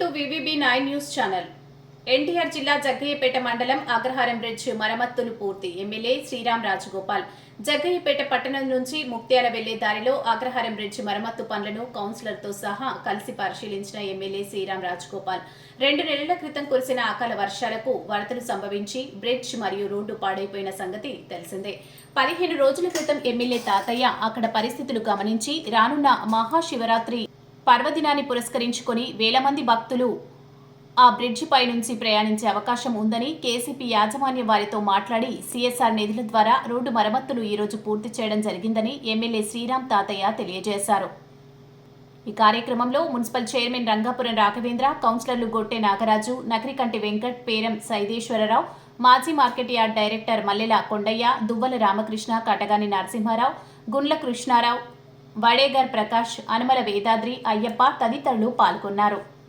To VVB nine news channel. NTR జిల్లా జగ్గయ్యపేట మండలం అగ్రహారం bridge మరమ్మత్తులు పూర్తి. ఎమ్మెల్యే శ్రీరామ్ రాజగోపాల్. జగ్గయ్యపేట పట్టణం నుంచి ముక్త్యాల వెళ్ళే దారిలో అగ్రహారం బ్రిడ్జ్ మరమ్మత్తు పనులను కౌన్సిలర్తో సహా కలిసి పరిశీలించిన ఎమ్మెల్యే శ్రీరామ్ రాజగోపాల్. రెండు నెలల క్రితం కురిసిన అకాల వర్షాలకు వరదలు సంభవించి బ్రిడ్జ్ మరియు రోడ్డు పాడైపోయిన సంగతి తెలిసిందే. పదిహేను రోజుల క్రితం ఎమ్మెల్యే తాతయ్య అక్కడ పరిస్థితులు గమనించి రానున్న మహాశివరాత్రి పర్వదినాన్ని పురస్కరించుకొని వేల మంది భక్తులు ఆ బ్రిడ్జిపై నుంచి ప్రయాణించే అవకాశం ఉందని కేసీపీ యాజమాన్య వారితో మాట్లాడి సీఎస్ఆర్ నిధుల ద్వారా రోడ్డు మరమ్మతులు ఈరోజు పూర్తి చేయడం జరిగిందని ఎమ్మెల్యే శ్రీరామ్ తాతయ్య తెలియజేశారు. ఈ కార్యక్రమంలో మున్సిపల్ చైర్మన్ రంగాపురం రాఘవేంద్ర కౌన్సిలర్లు గొట్టె నాగరాజు నగరికంటి వెంకట్ పేరం సైదేశ్వరరావు మాజీ market yard director Mallela Kondaiah Duvvala Ramakrishna Katagani Narasimharao Gundla Krishnarao Vadegar Prakash Anumala Vedadri Ayyappa తదితరులు పాల్గొన్నారు.